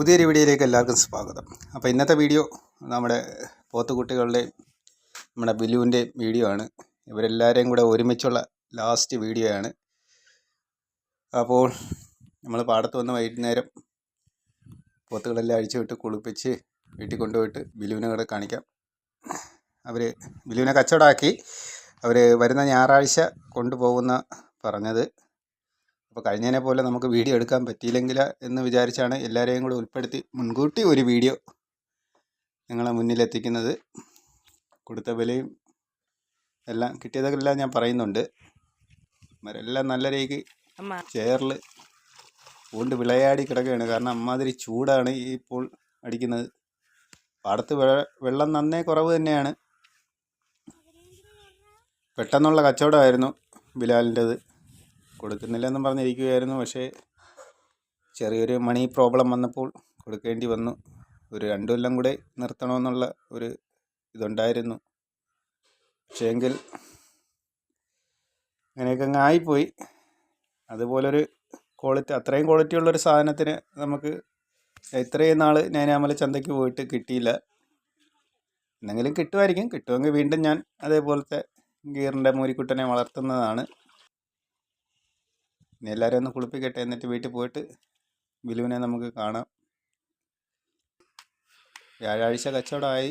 പുതിയൊരു വീഡിയോയിലേക്ക് എല്ലാവർക്കും സ്വാഗതം. അപ്പോൾ ഇന്നത്തെ വീഡിയോ നമ്മുടെ പോത്തുകുട്ടികളുടെയും നമ്മുടെ ബിലുവിന്റെയും വീഡിയോ ആണ്. ഇവരെല്ലാവരെയും കൂടെ ഒരുമിച്ചുള്ള ലാസ്റ്റ് വീഡിയോ ആണ്. അപ്പോൾ നമ്മൾ പാടത്ത് വന്ന് വൈകുന്നേരം പോത്തുകളെല്ലാം അഴിച്ചു വിട്ട് കുളിപ്പിച്ച് വീട്ടിൽ കൊണ്ടുപോയിട്ട് ബിലുവിനെ കൂടെ കാണിക്കാം. അവർ ബിലുവിനെ കച്ചവടമാക്കി. അവർ വരുന്ന ഞായറാഴ്ച കൊണ്ടുപോകുന്ന പറഞ്ഞത് അപ്പോൾ കഴിഞ്ഞതിനെ പോലെ നമുക്ക് വീഡിയോ എടുക്കാൻ പറ്റിയില്ലെങ്കിൽ എന്ന് വിചാരിച്ചാണ് എല്ലാവരെയും കൂടെ ഉൾപ്പെടുത്തി മുൻകൂട്ടി ഒരു വീഡിയോ നിങ്ങളെ മുന്നിലെത്തിക്കുന്നത്. കൊടുത്ത വിലയും എല്ലാം കിട്ടിയതെല്ലാം ഞാൻ പറയുന്നുണ്ട്. മരെല്ലാം നല്ല രീതിക്ക് ചെയറിൽ കൊണ്ട് വിളയാടി കിടക്കുകയാണ്. കാരണം അമ്മാതിരി ചൂടാണ് ഈ ഇപ്പോൾ അടിക്കുന്നത്. പാടത്ത് വെള്ളം നന്നേ കുറവ് തന്നെയാണ്. പെട്ടെന്നുള്ള കച്ചവടമായിരുന്നു ബിലാലിന്റെത്. കൊടുക്കുന്നില്ലെന്നും പറഞ്ഞിരിക്കുകയായിരുന്നു. പക്ഷേ ചെറിയൊരു മണി പ്രോബ്ലം വന്നപ്പോൾ കൊടുക്കേണ്ടി വന്നു. ഒരു രണ്ടു കൊല്ലം കൂടെ നിർത്തണമെന്നുള്ള ഒരു ഇതുണ്ടായിരുന്നു. പക്ഷേ എങ്കിൽ അങ്ങനെയൊക്കെ അങ്ങ് ആയിപ്പോയി. അതുപോലൊരു ക്വാളിറ്റി അത്രയും ക്വാളിറ്റി ഉള്ളൊരു സാധനത്തിന് നമുക്ക് ഇത്രയും നാൾ ഞാനാമല ചന്തയ്ക്ക് പോയിട്ട് കിട്ടിയില്ല. എന്തെങ്കിലും കിട്ടുമായിരിക്കും. കിട്ടുമെങ്കിൽ വീണ്ടും ഞാൻ അതേപോലത്തെ ഗീറിന്റെ മൂരിക്കുട്ടനെ വളർത്തുന്നതാണ്. ഇനി എല്ലാവരും ഒന്ന് കുളിപ്പിക്കട്ടെ എന്നിട്ട് വീട്ടിൽ പോയിട്ട് ബിലുവിനെ നമുക്ക് കാണാം. വ്യാഴാഴ്ച കച്ചവടമായി.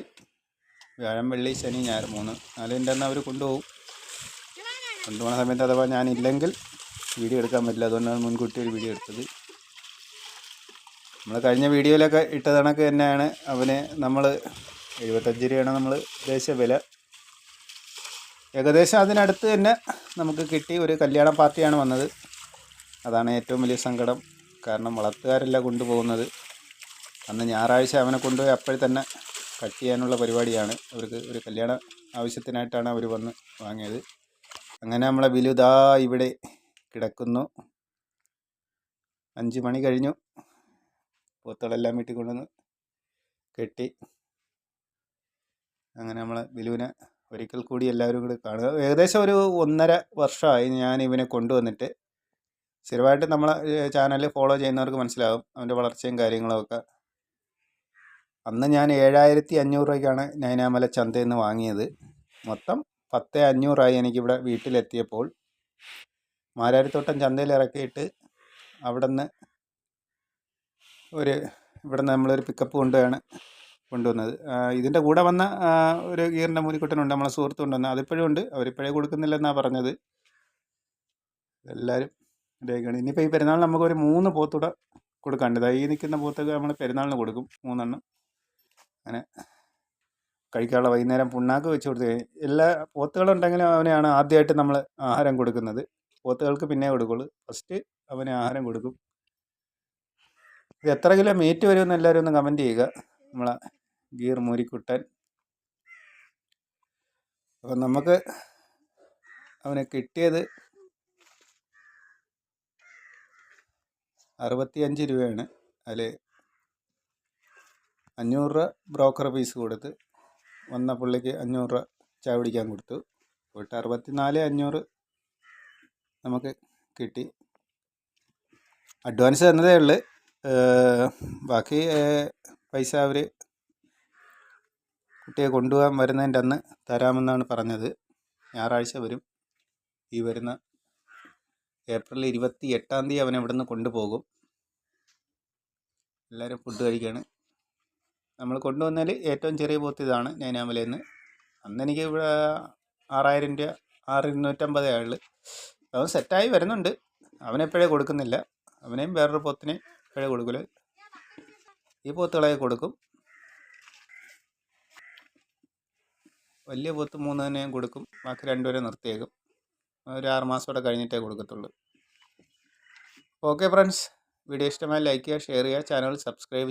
വ്യാഴം വെള്ളി ശനി ഞായർ മൂന്ന്. നാലിന്റെ അന്ന് അവർ കൊണ്ടുപോകും. കൊണ്ടുപോകുന്ന സമയത്ത് അഥവാ ഞാനില്ലെങ്കിൽ വീഡിയോ എടുക്കാൻ പറ്റില്ല. അതുകൊണ്ടാണ് മുൻകൂട്ടി ഒരു വീഡിയോ എടുത്തത്. നമ്മൾ കഴിഞ്ഞ വീഡിയോയിലൊക്കെ ഇട്ട കണക്ക് തന്നെയാണ് അവന് നമ്മൾ എഴുപത്തഞ്ച് രൂപയാണ് നമ്മൾ ഉദ്ദേശിച്ച വില. ഏകദേശം അതിനടുത്ത് തന്നെ നമുക്ക് കിട്ടി ഒരു കല്യാണ പാർട്ടിയാണ് വന്നത്. അതാണ് ഏറ്റവും വലിയ സങ്കടം. കാരണം വളർത്തുകാരല്ല കൊണ്ടുപോകുന്നത്. അന്ന് ഞായറാഴ്ച അവനെ കൊണ്ടുപോയി അപ്പോഴേ തന്നെ കട്ട് ചെയ്യാനുള്ള പരിപാടിയാണ്. അവർക്ക് ഒരു കല്യാണ ആവശ്യത്തിനായിട്ടാണ് അവർ വന്ന് വാങ്ങിയത്. അങ്ങനെ നമ്മളെ ബിലുദാ ഇവിടെ കിടക്കുന്നു. അഞ്ച് മണി കഴിഞ്ഞു. പോത്തുകളെല്ലാം വീട്ടിൽ കൊണ്ടുവന്ന് കെട്ടി. അങ്ങനെ നമ്മളെ ബിലുവിനെ ഒരിക്കൽ കൂടി എല്ലാവരും കൂടി കാണുക. ഏകദേശം ഒരു ഒന്നര വർഷമായി ഞാൻ ഇവനെ കൊണ്ടുവന്നിട്ട് സ്ഥിരമായിട്ട് നമ്മളെ ചാനൽ ഫോളോ ചെയ്യുന്നവർക്ക് മനസ്സിലാകും അവന്റെ വളർച്ചയും കാര്യങ്ങളുമൊക്കെ അന്ന് ഞാൻ ഏഴായിരത്തി അഞ്ഞൂറ് രൂപയ്ക്കാണ് നൈനാമല ചന്തയിൽ നിന്ന് വാങ്ങിയത്. മൊത്തം പത്ത് അഞ്ഞൂറായി എനിക്കിവിടെ വീട്ടിലെത്തിയപ്പോൾ. മാരാരിത്തോട്ടം ചന്തയിൽ ഇറക്കിയിട്ട് അവിടെ നിന്ന് ഒരു ഇവിടെ നിന്ന് നമ്മളൊരു പിക്കപ്പ് കൊണ്ടുപോയാണ് കൊണ്ടുവന്നത്. ഇതിന്റെ കൂടെ വന്ന ഒരു ഗീറിന്റെ മൂലിക്കുട്ടനുണ്ട് നമ്മളെ സുഹൃത്ത് കൊണ്ടുവന്നത് അതിപ്പോഴും ഉണ്ട്. അവരിപ്പോഴേ കൊടുക്കുന്നില്ലെന്നാണ് പറഞ്ഞത്. എല്ലാവരും ഇടയ്ക്കാണ് ഇനിയിപ്പോൾ ഈ നമുക്ക് ഒരു മൂന്ന് പോത്തൂടെ കൊടുക്കാണ്ട് ഈ നിൽക്കുന്ന പോത്തൊക്കെ നമ്മൾ പെരുന്നാളിന് കൊടുക്കും മൂന്നെണ്ണം. അങ്ങനെ കഴിക്കാനുള്ള വൈകുന്നേരം പുണ്ണാക്ക് വെച്ച് കൊടുത്ത് എല്ലാ പോത്തുകളുണ്ടെങ്കിലും അവനെയാണ് ആദ്യമായിട്ട് നമ്മൾ ആഹാരം കൊടുക്കുന്നത്. പോത്തുകൾക്ക് പിന്നെ കൊടുക്കുള്ളൂ. ഫസ്റ്റ് അവന് ആഹാരം കൊടുക്കും. ഇത് എത്ര കിലോ മീറ്റ് വരുമെന്ന് എല്ലാവരും ഒന്ന് കമന്റ് ചെയ്യുക. നമ്മളെ ഗീർ മൂരിക്കുട്ടൻ. അപ്പം നമുക്ക് അവനെ കിട്ടിയത് അറുപത്തിയഞ്ച് രൂപയാണ്. അതിൽ അഞ്ഞൂറ് രൂപ ബ്രോക്കർ ഫീസ് കൊടുത്ത് വന്ന പുള്ളിക്ക് അഞ്ഞൂറ് രൂപ ചായ കൊടുത്തു. പോയിട്ട് അറുപത്തിനാല് അഞ്ഞൂറ് നമുക്ക് കിട്ടി. അഡ്വാൻസ് തന്നതേ ഉള്ളു. ബാക്കി പൈസ അവർ കുട്ടിയെ കൊണ്ടുപോകാൻ വരുന്നതിന്റെ അന്ന് തരാമെന്നാണ് പറഞ്ഞത്. ഞായറാഴ്ച വരും. ഈ വരുന്ന ഏപ്രിൽ ഇരുപത്തി എട്ടാം തീയതി അവൻ ഇവിടെ നിന്ന് കൊണ്ടുപോകും. എല്ലാവരും ഫുഡ് കഴിക്കുകയാണ് നമ്മൾ കൊണ്ടുവന്നാൽ ഏറ്റവും ചെറിയ പോത്ത് ഇതാണ് നൈനാമലയിൽ നിന്ന് അന്ന് എനിക്ക് ഇവിടെ ആറായിരം രൂപ ആറ് ഇരുന്നൂറ്റമ്പതേ ആയുള്ളൂ അവൻ സെറ്റായി വരുന്നുണ്ട്. അവനെപ്പോഴേ കൊടുക്കുന്നില്ല. അവനെയും വേറൊരു പോത്തിനെ ഇപ്പോഴേ കൊടുക്കില്ല ഈ പോത്തുകളെ കൊടുക്കും. വലിയ പോത്ത് മൂന്ന് തന്നെ കൊടുക്കും. ബാക്കി രണ്ടുപേരെ നിർത്തിയേക്കും. ഒരു ആറ് മാസത്തോടെ കഴിഞ്ഞിട്ടേ കൊടുക്കത്തുള്ളൂ. ഓക്കെ ഫ്രണ്ട്സ് വീഡിയോ ഇഷ്ടമായി ലൈക്ക് ചെയ്യുക ഷെയർ ചെയ്യുക ചാനൽ സബ്സ്ക്രൈബ്